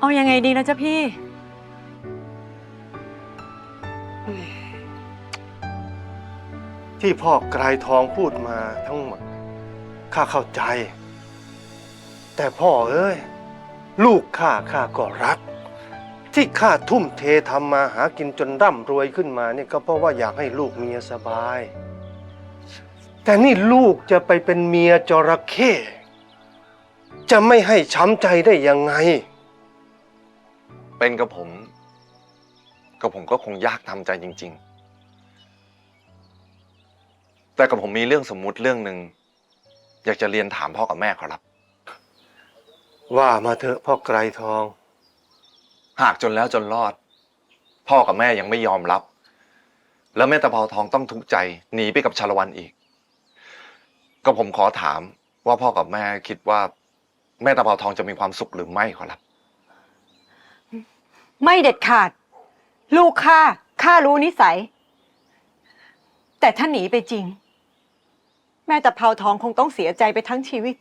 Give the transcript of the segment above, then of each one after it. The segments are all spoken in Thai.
เอายังไงดีนะจ๊ะพี่ ที่พ่อไกรทองพูดมาทั้งหมด ข้าเข้าใจ แต่พ่อเอ้ย ลูกข้าข้าก็รัก ที่ข้าทุ่มเททำมาหากินจนร่ำรวยขึ้นมาเนี่ยก็เพราะว่าอยากให้ลูกเมียสบาย แต่นี่ลูกจะไปเป็นเมียจระเข้จะไม่ให้ช้ำใจได้ยังไง เป็นกับผม กับผมก็คงยากทำใจจริง ๆ แต่กับผมมีเรื่องสมมุติเรื่องหนึ่งอยากจะเรียนถามพ่อกับแม่ขอรับ ว่ามาเถอะพ่อไกรทอง หากจนแล้วจนรอด พ่อกับแม่ยังไม่ยอมรับ แล้วแม่ตะเภาทองต้องทุกข์ใจหนีไปกับชาละวันอีก ก็ผมขอถามว่าพ่อกับแม่คิดว่า แม่ตะเภาทองจะมีความสุขหรือไม่ขอรับ ไม่เด็ดขาด ลูกข้าข้ารู้นิสัย แต่ถ้าหนีไปจริง แม่ตะเภาทองคงต้องเสียใจไปทั้งชีวิต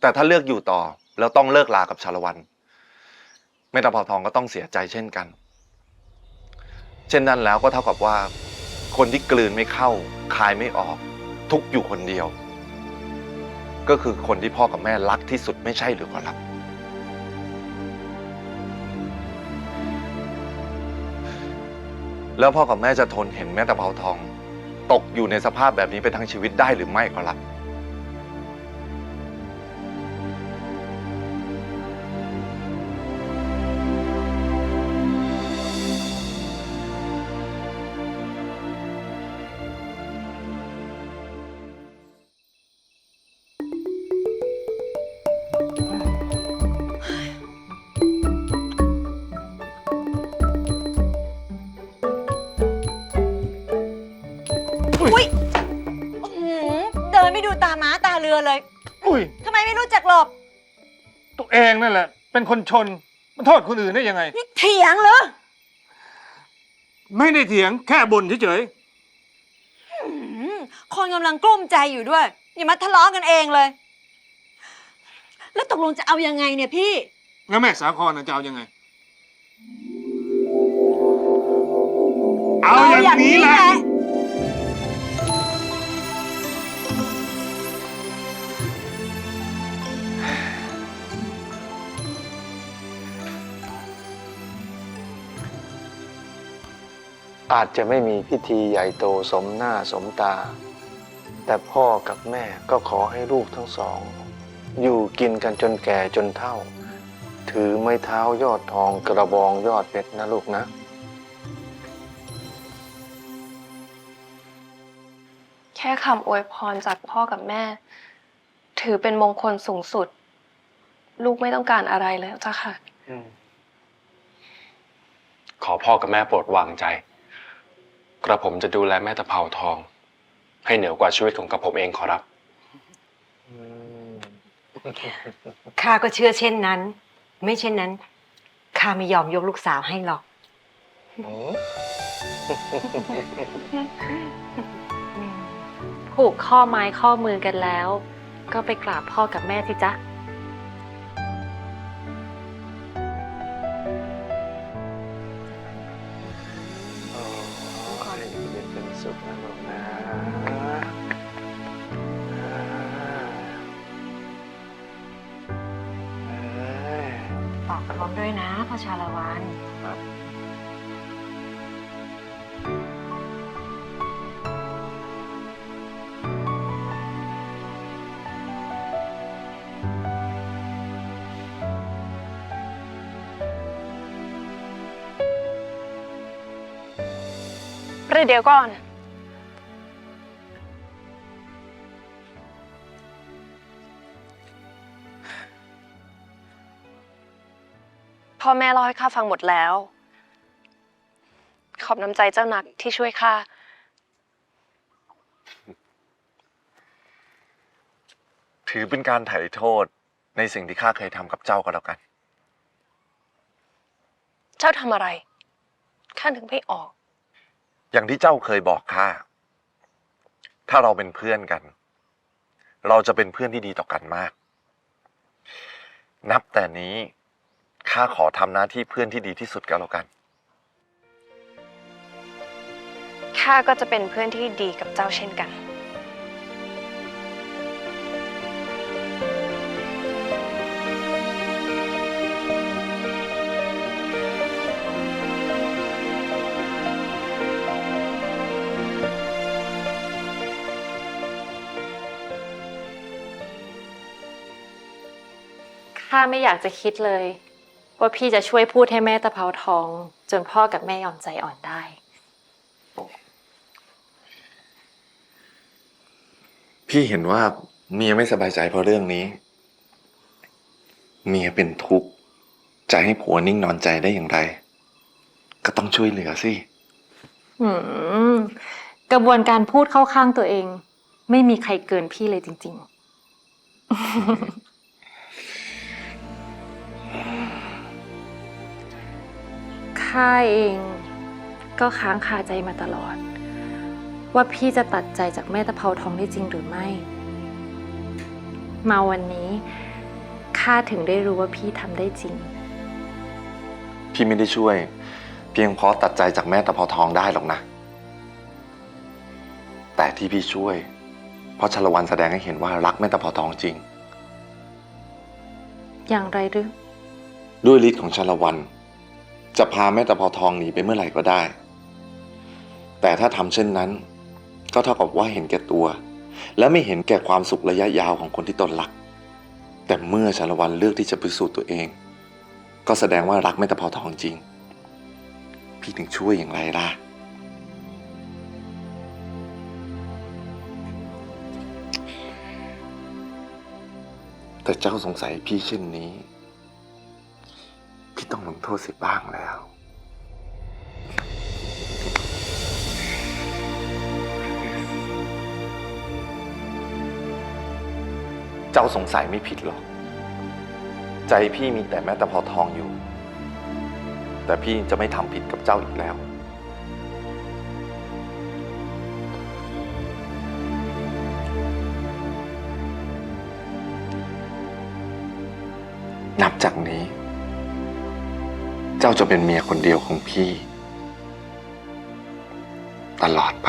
แต่ถ้าเลือกอยู่ต่อแล้วต้องเลิกลากับชาละวัน แม่ตะเภาทองก็ต้องเสียใจเช่นกัน เช่นนั้นแล้วก็เท่ากับว่า คนที่กลืนไม่เข้าคายไม่ออก ทุกข์อยู่คนเดียว ก็คือคนที่พ่อกับแม่รักที่สุดไม่ใช่หรือขอรับ แล้วพ่อกับแม่จะทนเห็นแม่ตะเภาทอง ตกอยู่ในสภาพแบบนี้ไปทั้งชีวิตได้หรือไม่ขอรับ อุ้ยอื้อหือเดินไม่ดูตาม้าตาเรือเลยอุ้ย ทำไมไม่รู้จักหลบตัวเองนั่นแหละ เป็นคนชน มันโทษคนอื่นได้ยังไง นี่เถียงเหรอไม่ได้เถียงแค่บ่นเฉยอื้อหือคนกำลังกลุ้มใจอยู่ด้วย อย่ามาทะเลาะกันเองเลย แล้วตกลงจะเอายังไงเนี่ยพี่ ๆแล้วแม่สาครน่ะจะเอายังไง เอาอย่างนี้แหละ อาจจะไม่มีพิธีใหญ่โตสมหน้าสมตา แต่พ่อกับแม่ก็ขอให้ลูกทั้งสอง อยู่กินกันจนแก่จนเฒ่า ถือไม้เท้ายอดทองกระบองยอดเพชรนะลูกนะแค่คำอวยพรจากพ่อกับแม่ ถือเป็นมงคลสูงสุด ลูกไม่ต้องการอะไรแล้วจ้ะค่ะ ขอพ่อกับแม่โปรดวางใจ กระผมจะดูแลแม่ตะเภาทอง ให้เหนือกว่าชีวิตของกระผมเองขอรับ ข้าก็เชื่อเช่นนั้น ไม่เช่นนั้นข้าไม่ยอมยกลูกสาวให้หรอก ผูกข้อไม้ข้อมือกันแล้ว ก็ไปกราบพ่อกับแม่สิจ๊ะ ฝากพร้อมด้วยนะพ่อชาละวันประเดี๋ยวก่อน พ่อแม่เล่าให้ข้าฟังหมดแล้ว ขอบน้ำใจเจ้านักที่ช่วยข้าถือเป็นการไถ่โทษในสิ่งที่ข้าเคยทำกับเจ้าก็แล้วกัน เจ้าทำอะไร ข้านึกไม่ออก อย่างที่เจ้าเคยบอกข้า ถ้าเราเป็นเพื่อนกัน เราจะเป็นเพื่อนที่ดีต่อกันมาก นับแต่นี้ ข้าขอทำหน้าที่เพื่อนที่ดีที่สุดก็แล้วกัน ข้าก็จะเป็นเพื่อนที่ดีกับเจ้าเช่นกัน ข้าไม่อยากจะคิดเลย ว่าพี่จะช่วยพูดให้แม่ตะเภาทอง จนพ่อกับแม่ยอมใจอ่อนได้ พี่เห็นว่าเมียไม่สบายใจเพราะเรื่องนี้ เมียเป็นทุกข์จะให้ผัวนิ่งนอนใจได้อย่างไร ก็ต้องช่วยเหลือสิหืมกระบวนการพูดเข้าข้างตัวเอง ไม่มีใครเกินพี่เลยจริง ๆ ข้าเองก็ค้างคาใจมาตลอด ว่าพี่จะตัดใจจากแม่ตะเภาทองได้จริงหรือไม่ มาวันนี้ข้าถึงได้รู้ว่าพี่ทำได้จริง พี่ไม่ได้ช่วย เพียงเพราะตัดใจจากแม่ตะเภาทองได้หรอกนะ แต่ที่พี่ช่วย เพราะชาละวันแสดงให้เห็นว่ารักแม่ตะเภาทองจริง อย่างไรหรือด้วยฤทธิ์ของชาละวัน จะพาแม่ตะเภาทองหนีไปเมื่อไหร่ก็ได้ แต่ถ้าทำเช่นนั้น ก็เท่ากับว่าเห็นแก่ตัว และไม่เห็นแก่ความสุขระยะยาวของคนที่ตนรัก แต่เมื่อชาละวันเลือกที่จะพิสูจน์ตัวเอง ก็แสดงว่ารักแม่ตะเภาทองจริง พี่ถึงช่วยอย่างไรล่ะแต่เจ้าสงสัยพี่เช่นนี้ พี่ต้องลงโทษเสียบ้างแล้ว เจ้าสงสัยไม่ผิดหรอก ใจพี่มีแต่แม่ตะเภาทองอยู่ แต่พี่จะไม่ทำผิดกับเจ้าอีกแล้วนับจากนี้ เจ้าจะเป็นเมียคนเดียวของพี่ ตลอดไป